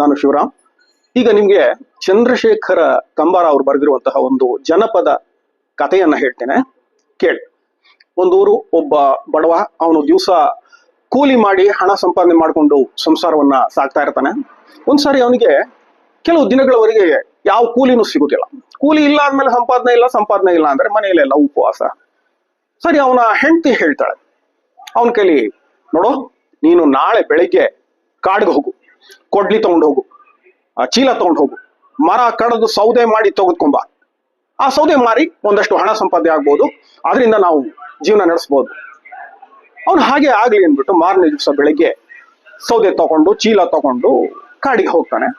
ನಾನು ಶಿವರಾಮ್. ಈಗ ನಿಮ್ಗೆ ಚಂದ್ರಶೇಖರ ಕಂಬಾರ ಅವರು ಬರೆದಿರುವಂತಹ ಒಂದು ಜನಪದ ಕಥೆಯನ್ನ ಹೇಳ್ತೇನೆ. ಕೇಳಿ. ಒಂದೂರು ಒಬ್ಬ ಬಡವ, ಅವನು ದಿವಸ ಕೂಲಿ ಮಾಡಿ ಹಣ ಸಂಪಾದನೆ ಮಾಡಿಕೊಂಡು ಸಂಸಾರವನ್ನ ಸಾಕ್ತಾ ಇರ್ತಾನೆ. ಒಂದ್ಸಾರಿ ಅವನಿಗೆ ಕೆಲವು ದಿನಗಳವರೆಗೆ ಯಾವ ಕೂಲಿನೂ ಸಿಗುದಿಲ್ಲ. ಕೂಲಿ ಇಲ್ಲ ಅಂದ್ಮೇಲೆ ಸಂಪಾದನೆ ಇಲ್ಲ ಸಂಪಾದನೆ ಇಲ್ಲ ಅಂದ್ರೆ ಮನೆಯಲ್ಲೆಲ್ಲ ಉಪವಾಸ. ಸರಿ, ಅವನ ಹೆಂಡತಿ ಹೇಳ್ತಾಳೆ, ಅವನ ಕೈಲಿ, ನೋಡು, ನೀನು ನಾಳೆ ಬೆಳಿಗ್ಗೆ ಕಾಡ್ಗೆ ಹೋಗು. ಕೊಡ್ಲಿ ತಗೊಂಡು ಹೋಗು. ಆ, ಚೀಲ ತಗೊಂಡು ಹೋಗು. ಮರ ಕಡದು ಸೌದೆ ಮಾಡಿ ತೆಗೆದುಕೊಂಬ ಆ ಸೌದೆ ಮಾರಿ ಒಂದಷ್ಟು ಹಣ ಸಂಪಾದನೆ ಆಗ್ಬೋದು. ಅದರಿಂದ ನಾವು ಜೀವನ ನಡೆಸ್ಬೋದು. ಅವನು ಹಾಗೆ ಆಗ್ಲಿ ಅಂದ್ಬಿಟ್ಟು ಮಾರನೇ ದಿವಸ ಬೆಳಿಗ್ಗೆ ಸೌದೆ ತಗೊಂಡು, ಚೀಲ ತಗೊಂಡು ಕಾಡಿಗೆ ಹೋಗ್ತಾನೆ.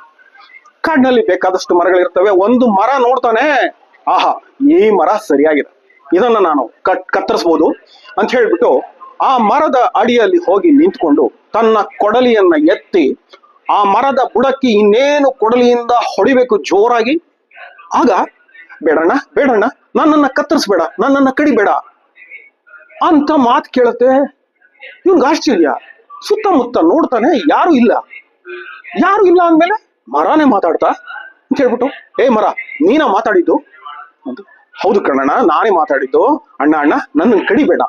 ಕಾಡಿನಲ್ಲಿ ಬೇಕಾದಷ್ಟು ಮರಗಳಿರ್ತವೆ. ಒಂದು ಮರ ನೋಡ್ತಾನೆ, ಆಹಾ, ಈ ಮರ ಸರಿಯಾಗಿದೆ. ಇದನ್ನ ನಾನು ಕಟ್, ಕತ್ತರಿಸ್ಬೋದು ಅಂತ ಹೇಳ್ಬಿಟ್ಟು ಆ ಮರದ ಅಡಿಯಲ್ಲಿ ಹೋಗಿ ನಿಂತ್ಕೊಂಡು ತನ್ನ ಕೊಡಲಿಯನ್ನ ಎತ್ತಿ ಆ ಮರದ ಬುಡಕ್ಕೆ ಇನ್ನೇನು ಕೊಡಲಿಯಿಂದ ಹೊಡಿಬೇಕು ಜೋರಾಗಿ? ಆಗ, ಬೇಡಣ್ಣ ಬೇಡಣ್ಣ, ನನ್ನನ್ನ ಕತ್ತರಿಸ್ಬೇಡ, ನನ್ನನ್ನ ಕಡಿಬೇಡ. ಅಂತ ಮಾತು ಕೇಳುತ್ತೆ. ಇವ್ನಿಗೆ ಆಶ್ಚರ್ಯ? ಸುತ್ತಮುತ್ತ ನೋಡ್ತಾನೆ ಯಾರು ಇಲ್ಲ. ಯಾರು ಇಲ್ಲ ಅಂದ್ಮೇಲೆ ಮರಾನೇ ಮಾತಾಡ್ತಾ ಅಂತ ಹೇಳ್ಬಿಟ್ಟು ಏ ಮರ, ನೀನ ಮಾತಾಡಿದ್ದು? ಹೌದು ಕಣ್ಣಣ್ಣ ನಾನೇ ಮಾತಾಡಿದ್ದು. ಅಣ್ಣ ಅಣ್ಣ, ನನ್ನನ್ನು ಕಡಿಬೇಡ.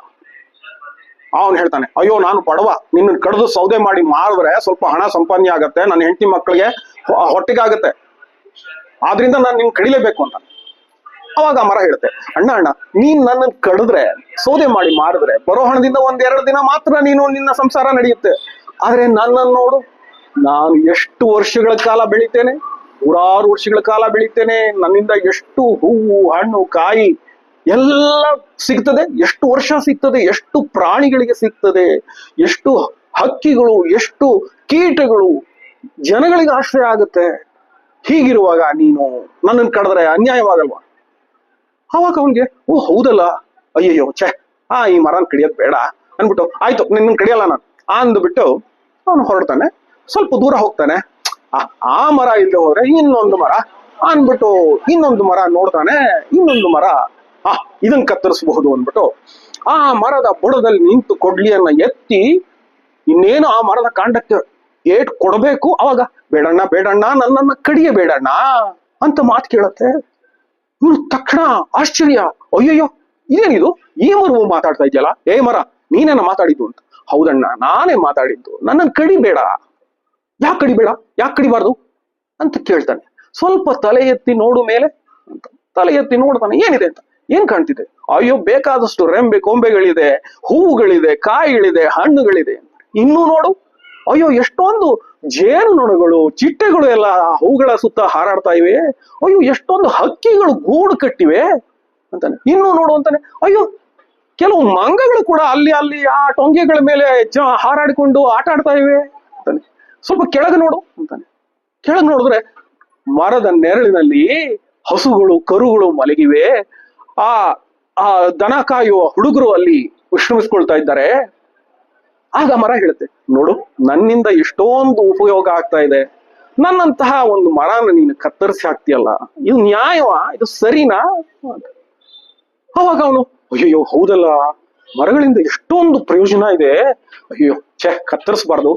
ಅವನು ಹೇಳ್ತಾನೆ, ಅಯ್ಯೋ, ನಾನು ಬಡವ ನಿನ್ನ ಕಡ್ದು ಸೌದೆ ಮಾಡಿ ಮಾರಿದ್ರೆ ಸ್ವಲ್ಪ ಹಣ ಸಂಪಾದನೆ ಆಗತ್ತೆ, ನನ್ನ ಹೆಂಡತಿ ಮಕ್ಕಳಿಗೆ ಹೊಟ್ಟೆಗಾಗತ್ತೆ. ಹೊಟ್ಟೆಗೆ ಆದ್ರಿಂದ ನಾನು ನಿನ್ ಕಡಿಲೇಬೇಕು ಅಂತ. ಅವಾಗ ಮರ ಹೇಳುತ್ತೆ ಅಣ್ಣ ಅಣ್ಣ, ನೀನ್ ನನ್ನ ಕಡಿದ್ರೆ, ಸೌದೆ ಮಾಡಿ ಮಾರಿದ್ರೆ, ಬರೋ ಹಣದಿಂದ ಒಂದ್ ಎರಡು ದಿನ ಮಾತ್ರ ನೀನು ನಿನ್ನ ಸಂಸಾರ ನಡೆಯುತ್ತೆ. ಆದ್ರೆ ನನ್ನನ್ನು ನೋಡು, ನಾನು ಎಷ್ಟು ವರ್ಷಗಳ ಕಾಲ ಬೆಳಿತೇನೆ, ನೂರಾರು ವರ್ಷಗಳ ಕಾಲ ಬೆಳಿತೇನೆ, ನನ್ನಿಂದ ಎಷ್ಟು ಹೂವು, ಹಣ್ಣು, ಕಾಯಿ ಎಲ್ಲ ಸಿಗ್ತದೆ ಎಷ್ಟು ವರ್ಷ ಸಿಗ್ತದೆ ಎಷ್ಟು ಪ್ರಾಣಿಗಳಿಗೆ ಸಿಗ್ತದೆ ಎಷ್ಟು ಹಕ್ಕಿಗಳು ಎಷ್ಟು ಕೀಟಗಳು ಜನಗಳಿಗೆ ಆಶ್ರಯ ಆಗುತ್ತೆ. ಹೀಗಿರುವಾಗ ನೀನು ನನ್ನನ್ನು ಕಡಿದ್ರೆ ಅನ್ಯಾಯವಾಗಲ್ವಾ? ಅವಾಗ ಅವನಿಗೆ ಓ ಹೌದಲ್ಲ. ಅಯ್ಯಯ್ಯೋ ಛೆ ಆ ಈ ಮರನ ಕಡಿಯೋದ್ ಬೇಡ ಅಂದ್ಬಿಟ್ಟು ಆಯ್ತು ನಿನ್ನ ಕಡಿಯಲ್ಲ ನಾನು ಅಂದ್ಬಿಟ್ಟು ಅವನು ಹೊರಡ್ತಾನೆ. ಸ್ವಲ್ಪ ದೂರ ಹೋಗ್ತಾನೆ. ಆ, ಮರ ಇಲ್ಲದೆ ಹೋದ್ರೆ ಇನ್ನೊಂದು ಮರ ಅಂದ್ಬಿಟ್ಟು ಇನ್ನೊಂದು ಮರ ನೋಡ್ತಾನೆ ಇನ್ನೊಂದು ಮರ ಆ ಇದನ್ ಕತ್ತರಿಸಬಹುದು ಅಂದ್ಬಿಟ್ಟು ಆ ಮರದ ಬುಡದಲ್ಲಿ ನಿಂತು ಕೊಡ್ಲಿಯನ್ನ ಎತ್ತಿ ಇನ್ನೇನು ಆ ಮರದ ಕಾಂಡಕ್ಕೆ ಏಟ್ ಕೊಡಬೇಕು? ಅವಾಗ, ಬೇಡಣ್ಣ ಬೇಡಣ್ಣ, ನನ್ನನ್ನ ಕಡಿಯ ಬೇಡಣ್ಣ ಅಂತ ಮಾತು ಕೇಳತ್ತೆ. ಇವ್ರು ತಕ್ಷಣ ಆಶ್ಚರ್ಯ. ಅಯ್ಯಯ್ಯೋ ಏನಿದು ಈ ಮರವು ಮಾತಾಡ್ತಾ ಇದೆಯಲ್ಲ? ಏ ಮರ, ನೀನೇನ ಮಾತಾಡಿದ್ದು ಅಂತ. ಹೌದಣ್ಣ, ನಾನೇ ಮಾತಾಡಿದ್ದು. ನನ್ನನ್ನು ಕಡಿಬೇಡ ಯಾಕೆ ಕಡಿಬೇಡ ಯಾಕೆ ಕಡಿಬಾರ್ದು? ಅಂತ ಕೇಳ್ತಾನೆ. ಸ್ವಲ್ಪ ತಲೆ ಎತ್ತಿ ನೋಡು ಮೇಲೆ ಅಂತ. ತಲೆ ಎತ್ತಿ ನೋಡ್ತಾನೆ, ಏನಿದೆ ಅಂತ. ಏನ್ ಕಾಣ್ತಿದೆ? ಅಯ್ಯೋ, ಬೇಕಾದಷ್ಟು ರೆಂಬೆ, ಕೊಂಬೆಗಳಿದೆ, ಹೂವುಗಳಿದೆ, ಕಾಯಿಗಳಿದೆ, ಹಣ್ಣುಗಳಿದೆ ಇನ್ನೂ ನೋಡು. ಅಯ್ಯೋ, ಎಷ್ಟೊಂದು ಜೇನುನೊಣಗಳು ಚಿಟ್ಟೆಗಳು ಎಲ್ಲ ಹೂಗಳ ಸುತ್ತ ಹಾರಾಡ್ತಾ ಇವೆ. ಅಯ್ಯೋ, ಎಷ್ಟೊಂದು ಹಕ್ಕಿಗಳು ಗೂಡು ಕಟ್ಟಿವೆ ಅಂತಾನೆ. ಇನ್ನೂ ನೋಡು ಅಂತಾನೆ. ಅಯ್ಯೋ, ಕೆಲವು ಮಂಗಗಳು ಕೂಡ ಅಲ್ಲಿ ಅಲ್ಲಿ ಆ ಟೊಂಗೆಗಳ ಮೇಲೆ ಹಾರಾಡಿಕೊಂಡು ಆಟ ಆಡ್ತಾ ಇವೆ ಅಂತಾನೆ. ಸ್ವಲ್ಪ ಕೆಳಗೆ ನೋಡು ಅಂತಾನೆ. ಕೆಳಗೆ ನೋಡಿದ್ರೆ ಮರದ ನೆರಳಿನಲ್ಲಿ ಹಸುಗಳು, ಕರುಗಳು ಮಲಗಿವೆ. ಆ ಆ ದನ ಕಾಯುವ ಹುಡುಗರು ಅಲ್ಲಿ ವಿಶ್ರಮಿಸ್ಕೊಳ್ತಾ ಇದ್ದಾರೆ. ಆಗ ಮರ ಹೇಳುತ್ತೆ, ನೋಡು, ನನ್ನಿಂದ ಎಷ್ಟೊಂದು ಉಪಯೋಗ ಆಗ್ತಾ ಇದೆ. ನನ್ನಂತಹ ಒಂದು ಮರನ ನೀನು ಕತ್ತರಿಸಿ ಹಾಕ್ತಿಯಲ್ಲ, ಇದು ನ್ಯಾಯವಾ? ಇದು ಸರಿನಾ. ಅವಾಗ ಅವನು ಅಯ್ಯೋ ಹೌದಲ್ಲ, ಮರಗಳಿಂದ ಎಷ್ಟೊಂದು ಪ್ರಯೋಜನ ಇದೆ. ಅಯ್ಯೋ ಛೆ, ಕತ್ತರಿಸ್ಬಾರ್ದು.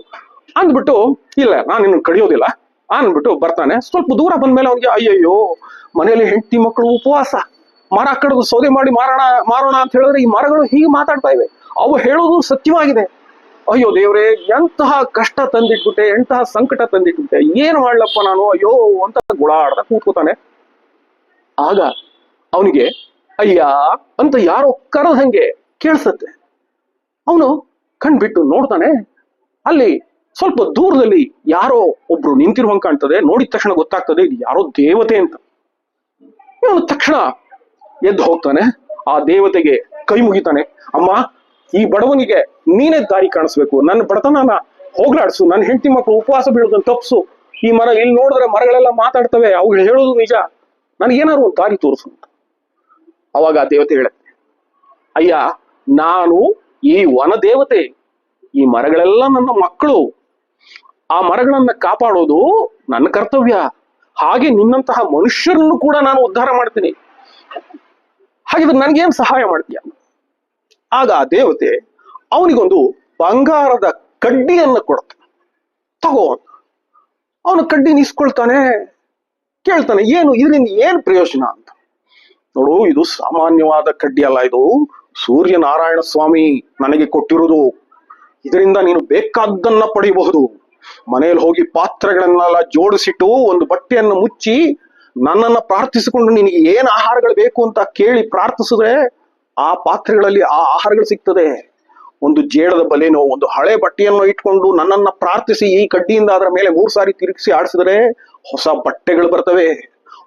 ಅಂದ್ಬಿಟ್ಟು, ಇಲ್ಲ, ನಾನು ನಿನ್ನ ಕಡಿಯೋದಿಲ್ಲ. ಅಂದ್ಬಿಟ್ಟು ಬರ್ತಾನೆ. ಸ್ವಲ್ಪ ದೂರ ಬಂದ್ಮೇಲೆ ಅವನಿಗೆ, ಅಯ್ಯಯ್ಯೋ, ಮನೆಯಲ್ಲಿ ಹೆಂಡತಿ ಮಕ್ಕಳು ಉಪವಾಸ. ಮರ ಕಡಿದು ಸೌದೆ ಮಾಡಿ ಮಾರೋಣ ಮಾರೋಣ ಅಂತ ಹೇಳಿದ್ರೆ ಈ ಮರಗಳು ಹೀಗೆ ಮಾತಾಡ್ತಾ ಇವೆ. ಅವು ಹೇಳೋದು ಸತ್ಯವಾಗಿದೆ. ಅಯ್ಯೋ ದೇವ್ರೆ, ಎಂತಹ ಕಷ್ಟ ತಂದಿಟ್ಬಿಟ್ಟೆ, ಎಂತಹ ಸಂಕಟ ತಂದಿಟ್ಬಿಟ್ಟೆ. ಏನ್ ಮಾಡ್ಲಪ್ಪ ನಾನು? ಅಯ್ಯೋ, ಅಂತ ಗುಳಾಡ್ದ ಕೂತ್ಕೋತಾನೆ. ಆಗ ಅವನಿಗೆ, ಅಯ್ಯ, ಅಂತ ಯಾರೋ ಕರೆದಂಗೆ ಕೇಳಿಸತ್ತೆ. ಅವನು ಕಣ್ಬಿಟ್ಟು ನೋಡ್ತಾನೆ. ಅಲ್ಲಿ ಸ್ವಲ್ಪ ದೂರದಲ್ಲಿ ಯಾರೋ ಒಬ್ರು ನಿಂತಿರುವಂಗೆ ಕಾಣ್ತದೆ. ನೋಡಿದ ತಕ್ಷಣ ಗೊತ್ತಾಗ್ತದೆ, ಇದು ಯಾರೋ ದೇವತೆ ಅಂತ. ಇವನು ತಕ್ಷಣ ಎದ್ದು ಹೋಗ್ತಾನೆ. ಆ ದೇವತೆಗೆ ಕೈ ಮುಗಿತಾನೆ. ಅಮ್ಮ, ಈ ಬಡವನಿಗೆ ನೀನೇ ದಾರಿ ಕಾಣಿಸ್ಬೇಕು. ನನ್ನ ಬಡತನನ ಹೋಗ್ಲಾಡ್ಸು. ನನ್ನ ಹೆಂಡತಿ ಮಕ್ಕಳು ಉಪವಾಸ ಬೀಳೋದನ್ನ ತಪ್ಸು ಈ ಮರ ಇಲ್ಲಿ ನೋಡಿದ್ರೆ ಮರಗಳೆಲ್ಲ ಮಾತಾಡ್ತವೆ. ಅವು ಹೇಳೋದು ನಿಜ. ನನಗೇನಾದ್ರು ಒಂದು ದಾರಿ ತೋರಿಸು. ಅವಾಗ ಆ ದೇವತೆ ಹೇಳುತ್ತೆ. ಅಯ್ಯ, ನಾನು ಈ ವನ ದೇವತೆ, ಈ ಮರಗಳೆಲ್ಲ ನನ್ನ ಮಕ್ಕಳು. ಆ ಮರಗಳನ್ನ ಕಾಪಾಡೋದು ನನ್ನ ಕರ್ತವ್ಯ. ಹಾಗೆ ನಿನ್ನಂತಹ ಮನುಷ್ಯರನ್ನು ಕೂಡ ನಾನು ಉದ್ಧಾರ ಮಾಡ್ತೀನಿ. ಹಾಗಿದ್ರೆ ನನಗೇನು ಸಹಾಯ ಮಾಡ್ತೀಯ? ಆಗ ಆ ದೇವತೆ ಅವನಿಗೊಂದು ಬಂಗಾರದ ಕಡ್ಡಿಯನ್ನು ಕೊಡ್ತಾನೆ ತಗೋ ಅವನು ಕಡ್ಡಿ ನಿಸ್ಕೊಳ್ತಾನೆ, ಕೇಳ್ತಾನೆ, ಏನು ಇದರಿಂದ ಏನು ಪ್ರಯೋಜನ ಅಂತ. ನೋಡು, ಇದು ಸಾಮಾನ್ಯವಾದ ಕಡ್ಡಿ ಅಲ್ಲ, ಇದು ಸೂರ್ಯನಾರಾಯಣ ಸ್ವಾಮಿ ನನಗೆ ಕೊಟ್ಟಿರುವುದು. ಇದರಿಂದ ನೀನು ಬೇಕಾದ್ದನ್ನ ಪಡೆಯಬಹುದು. ಮನೆಯಲ್ಲಿ ಹೋಗಿ ಪಾತ್ರೆಗಳನ್ನೆಲ್ಲ ಜೋಡಿಸಿಟ್ಟು ಒಂದು ಬಟ್ಟೆಯನ್ನು ಮುಚ್ಚಿ ನನ್ನನ್ನ ಪ್ರಾರ್ಥಿಸಿಕೊಂಡು ನಿನಗೆ ಏನು ಆಹಾರಗಳು ಬೇಕು ಅಂತ ಕೇಳಿ ಪ್ರಾರ್ಥಿಸಿದ್ರೆ ಆ ಪಾತ್ರೆಗಳಲ್ಲಿ ಆ ಆಹಾರಗಳು ಸಿಗ್ತದೆ. ಒಂದು ಜೇಡದ ಬಲೆನೋ, ಒಂದು ಹಳೆ ಬಟ್ಟೆಯನ್ನು ಇಟ್ಕೊಂಡು ನನ್ನನ್ನ ಪ್ರಾರ್ಥಿಸಿ ಈ ಕಡ್ಡಿಯಿಂದ ಅದರ ಮೇಲೆ ಮೂರು ಸಾರಿ ತಿರುಗಿಸಿ ಆಡಿಸಿದ್ರೆ ಹೊಸ ಬಟ್ಟೆಗಳು ಬರ್ತವೆ.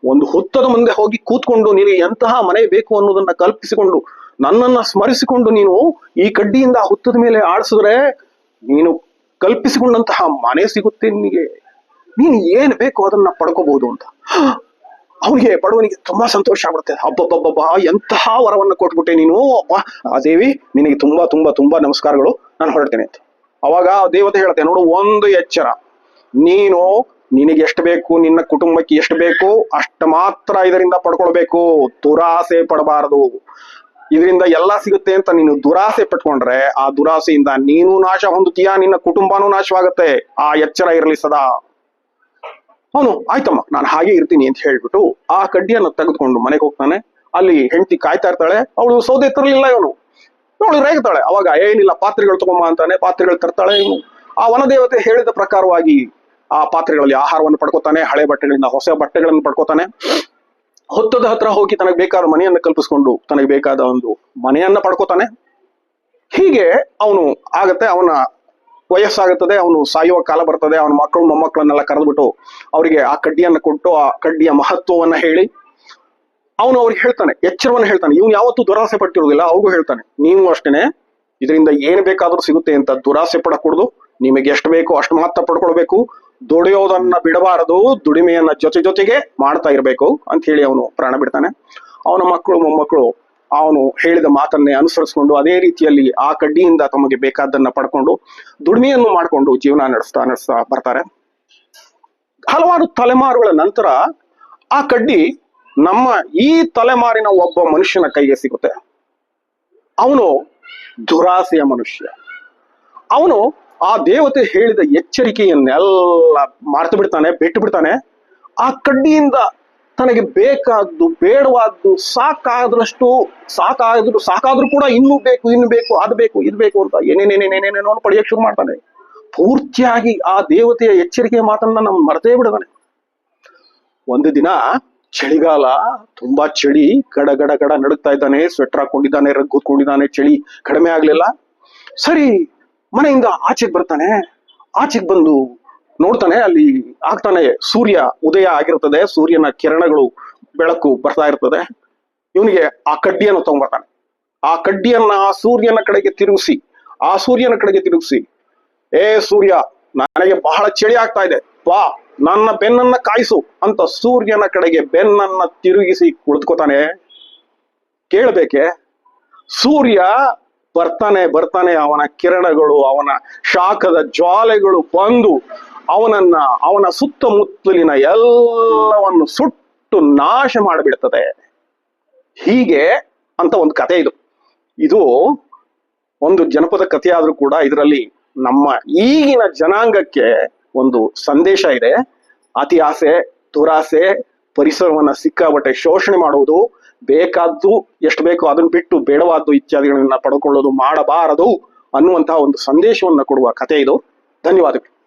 ಒಂದು ಹುತ್ತದ ಮುಂದೆ ಹೋಗಿ ಕೂತ್ಕೊಂಡು ನಿನಗೆ ಎಂತಹ ಮನೆ ಬೇಕು ಅನ್ನೋದನ್ನ ಕಲ್ಪಿಸಿಕೊಂಡು ನನ್ನನ್ನ ಸ್ಮರಿಸಿಕೊಂಡು ನೀನು ಈ ಕಡ್ಡಿಯಿಂದ ಹುತ್ತದ ಮೇಲೆ ಆಡಿಸಿದ್ರೆ ನೀನು ಕಲ್ಪಿಸಿಕೊಂಡಂತಹ ಮನೆ ಸಿಗುತ್ತೆ ನಿನಗೆ. ನೀನು ಏನು ಬೇಕು ಅದನ್ನ ಪಡ್ಕೋಬಹುದು ಅಂತ. ಅವನಿಗೆ, ಬಡವನಿಗೆ ತುಂಬಾ ಸಂತೋಷ ಆಗ್ಬಿಡುತ್ತೆ. ಹಬ್ಬಬ್ಬಬ್ಬ ಎಂತಹ ವರವನ್ನು ಕೊಟ್ಬಿಟ್ಟೆ ನೀನು? ಆ ದೇವಿ, ನಿನಗೆ ತುಂಬಾ ತುಂಬಾ ತುಂಬಾ ನಮಸ್ಕಾರಗಳು. ನಾನು ಹೊರಡ್ತೇನೆ ಅಂತ. ಅವಾಗ ದೇವತೆ ಹೇಳುತ್ತೆ ನೋಡು, ಒಂದು ಎಚ್ಚರ. ನೀನು ನಿನಗೆ ಎಷ್ಟು ಬೇಕು, ನಿನ್ನ ಕುಟುಂಬಕ್ಕೆ ಎಷ್ಟು ಬೇಕು, ಅಷ್ಟು ಮಾತ್ರ ಇದರಿಂದ ಪಡ್ಕೊಳ್ಬೇಕು. ದುರಾಸೆ ಪಡಬಾರದು. ಇದರಿಂದ ಎಲ್ಲ ಸಿಗುತ್ತೆ ಅಂತ ನೀನು ದುರಾಸೆ ಪಟ್ಕೊಂಡ್ರೆ, ಆ ದುರಾಸೆಯಿಂದ ನೀನು ನಾಶ ಹೊಂದುತ್ತೀಯಾ? ನಿನ್ನ ಕುಟುಂಬನೂ ನಾಶವಾಗುತ್ತೆ. ಆ ಎಚ್ಚರ ಇರಲಿ ಸದಾ. ಅವನು, ಆಯ್ತಮ್ಮ, ನಾನು ಹಾಗೆ ಇರ್ತೀನಿ ಅಂತ ಹೇಳ್ಬಿಟ್ಟು ಆ ಕಡ್ಡಿಯನ್ನ ತೆಗೆದುಕೊಂಡು ಮನೆಗೆ ಹೋಗ್ತಾನೆ. ಅಲ್ಲಿ ಹೆಂಡತಿ ಕಾಯ್ತಾ ಇರ್ತಾಳೆ ಅವಳು ಸೌದೆ ತರಲಿಲ್ಲ ಇವನು. ಅವಳು ರೇಗ್ತಾಳೆ. ಅವಾಗ, ಏನಿಲ್ಲ, ಪಾತ್ರೆಗಳು ತಗೊಂಬ ಅಂತಾನೆ. ಪಾತ್ರೆಗಳು ತರ್ತಾಳೆ ಇವನು. ಆ ವನದೇವತೆ ಹೇಳಿದ ಪ್ರಕಾರವಾಗಿ ಆ ಪಾತ್ರೆಗಳಲ್ಲಿ ಆಹಾರವನ್ನು ಪಡ್ಕೋತಾನೆ. ಹಳೆ ಬಟ್ಟೆಗಳಿಂದ ಹೊಸ ಬಟ್ಟೆಗಳನ್ನು ಪಡ್ಕೋತಾನೆ. ಹೊತ್ತದ ಹತ್ರ ಹೋಗಿ ತನಗೆ ಬೇಕಾದ ಮನೆಯನ್ನು ಕಲ್ಪಿಸ್ಕೊಂಡು ತನಗೆ ಬೇಕಾದ ಒಂದು ಮನೆಯನ್ನ ಪಡ್ಕೋತಾನೆ. ಹೀಗೆ ಅವನು ಆಗತ್ತೆ. ಅವನ ವಯಸ್ಸಾಗುತ್ತದೆ, ಅವನು ಸಾಯುವ ಕಾಲ ಬರ್ತದೆ, ಅವನ ಮಕ್ಕಳು ಮೊಮ್ಮಕ್ಕಳನ್ನೆಲ್ಲ ಕರೆದ್ಬಿಟ್ಟು ಅವರಿಗೆ ಆ ಕಡ್ಡಿಯನ್ನ ಕೊಟ್ಟು, ಆ ಕಡ್ಡಿಯ ಮಹತ್ವವನ್ನ ಹೇಳಿ ಅವನು ಅವ್ರಿಗೆ ಹೇಳ್ತಾನೆ, ಎಚ್ಚರವನ್ನ ಹೇಳ್ತಾನೆ. ಇವನು ಯಾವತ್ತೂ ದುರಾಸೆ ಪಟ್ಟಿರುವುದಿಲ್ಲ ಅವ್ರಿಗೂ ಹೇಳ್ತಾನೆ, ನೀವು ಅಷ್ಟೇನೆ, ಇದರಿಂದ ಏನ್ ಬೇಕಾದ್ರೂ ಸಿಗುತ್ತೆ ಅಂತ ದುರಾಸೆ ಪಡಕೂಡುದು, ನಿಮಗೆ ಎಷ್ಟು ಬೇಕೋ ಅಷ್ಟು ಮಾತ್ರ ಪಡ್ಕೊಳ್ಬೇಕು, ದುಡಿಯೋದನ್ನ ಬಿಡಬಾರದು, ದುಡಿಮೆಯನ್ನ ಜೊತೆ ಜೊತೆಗೆ ಮಾಡ್ತಾ ಇರಬೇಕು, ಅಂತ ಹೇಳಿ ಅವನು ಪ್ರಾಣ ಬಿಡ್ತಾನೆ. ಅವನ ಮಕ್ಕಳು, ಮೊಮ್ಮಕ್ಕಳು ಅವನು ಹೇಳಿದ ಮಾತನ್ನೇ ಅನುಸರಿಸಿಕೊಂಡು ಅದೇ ರೀತಿಯಲ್ಲಿ ಆ ಕಡ್ಡಿಯಿಂದ ತಮಗೆ ಬೇಕಾದ್ದನ್ನ ಪಡ್ಕೊಂಡು ದುಡಿಮೆಯನ್ನು ಮಾಡಿಕೊಂಡು ಜೀವನ ನಡೆಸ್ತಾ ನಡೆಸ್ತಾ ಬರ್ತಾರೆ. ಹಲವಾರು ತಲೆಮಾರುಗಳ ನಂತರ ಆ ಕಡ್ಡಿ ನಮ್ಮ ಈ ತಲೆಮಾರಿನ ಒಬ್ಬ ಮನುಷ್ಯನ ಕೈಗೆ ಸಿಗುತ್ತೆ. ಅವನು ದುರಾಸೆಯ ಮನುಷ್ಯ. ಅವನು ಆ ದೇವತೆ ಹೇಳಿದ ಎಚ್ಚರಿಕೆಯನ್ನೆಲ್ಲ ಮಾರ್ತು ಬಿಡ್ತಾನೆ, ಬಿಟ್ಟು ಬಿಡ್ತಾನೆ. ಆ ಕಡ್ಡಿಯಿಂದ ತನಗೆ ಬೇಕಾದ್ದು, ಬೇಡವಾದ್ದು ಸಾಕಾದಷ್ಟು ಸಾಕಾದ್ರು, ಸಾಕಾದ್ರೂ ಕೂಡ ಇನ್ನೂ ಬೇಕು, ಇನ್ನು ಬೇಕು, ಅದು ಬೇಕು, ಇದು ಬೇಕು ಅಂತ ಏನೇನೇನೇನೇನೇನೋ ಪಡೆಯಕ್ಕೆ ಶುರು ಮಾಡ್ತಾನೆ. ಪೂರ್ತಿಯಾಗಿ ಆ ದೇವತೆಯ ಎಚ್ಚರಿಕೆಯ ಮಾತನ್ನ ನಮ್ ಮರೆತೇ ಬಿಡದಾನೆ. ಒಂದು ದಿನ ಚಳಿಗಾಲ, ತುಂಬಾ ಚಳಿ, ಗಡ ಗಡ ಗಡ ನಡುಗ್ತಾ ಇದ್ದಾನೆ ಸ್ವೆಟರ್ ಹಾಕೊಂಡಿದ್ದಾನೆ ರಗ್ ಕೂತ್ಕೊಂಡಿದ್ದಾನೆ ಚಳಿ ಕಡಿಮೆ ಆಗ್ಲಿಲ್ಲ. ಸರಿ, ಮನೆಯಿಂದ ಆಚೆಗೆ ಬರ್ತಾನೆ. ಆಚೆಗೆ ಬಂದು ನೋಡ್ತಾನೆ, ಅಲ್ಲಿ ಆಗ್ತಾನೆ, ಸೂರ್ಯ ಉದಯ ಆಗಿರ್ತದೆ, ಸೂರ್ಯನ ಕಿರಣಗಳು ಬೆಳಕು ಬರ್ತಾ ಇರ್ತದೆ. ಇವನಿಗೆ ಆ ಕಡ್ಡಿಯನ್ನು ತಗೊಂಬರ್ತಾನೆ ಆ ಕಡ್ಡಿಯನ್ನ ಆ ಸೂರ್ಯನ ಕಡೆಗೆ ತಿರುಗಿಸಿ, ಆ ಸೂರ್ಯನ ಕಡೆಗೆ ತಿರುಗಿಸಿ, ಏ ಸೂರ್ಯ, ನನಗೆ ಬಹಳ ಚಳಿ ಆಗ್ತಾ ಇದೆ. ಬಾ, ನನ್ನ ಬೆನ್ನನ್ನ ಕಾಯಿಸು ಅಂತ ಸೂರ್ಯನ ಕಡೆಗೆ ಬೆನ್ನನ್ನ ತಿರುಗಿಸಿ ಕುಳಿತ್ಕೋತಾನೆ. ಕೇಳಬೇಕೆ? ಸೂರ್ಯ ಬರ್ತಾನೆ ಬರ್ತಾನೆ, ಅವನ ಕಿರಣಗಳು, ಅವನ ಶಾಖದ ಜ್ವಾಲೆಗಳು ಬಂದು ಅವನನ್ನ, ಅವನ ಸುತ್ತಮುತ್ತಲಿನ ಎಲ್ಲವನ್ನು ಸುಟ್ಟು ನಾಶ ಮಾಡಿಬಿಡ್ತದೆ. ಹೀಗೆ ಅಂತ ಒಂದು ಕತೆ ಇದು. ಇದು ಒಂದು ಜನಪದ ಕಥೆ ಕೂಡ ಇದರಲ್ಲಿ ನಮ್ಮ ಈಗಿನ ಜನಾಂಗಕ್ಕೆ ಒಂದು ಸಂದೇಶ ಇದೆ. ಅತಿ ಆಸೆ, ದುರಾಸೆ, ಪರಿಸರವನ್ನ ಸಿಕ್ಕಾಬಟ್ಟೆ ಶೋಷಣೆ ಮಾಡುವುದು, ಬೇಕಾದ್ದು ಎಷ್ಟು ಬೇಕೋ ಅದನ್ನ ಬಿಟ್ಟು ಬೇಡವಾದ್ದು ಇತ್ಯಾದಿಗಳನ್ನ ಪಡ್ಕೊಳ್ಳೋದು ಮಾಡಬಾರದು ಅನ್ನುವಂತಹ ಒಂದು ಸಂದೇಶವನ್ನು ಕೊಡುವ ಕಥೆ ಇದು. ಧನ್ಯವಾದಗಳು.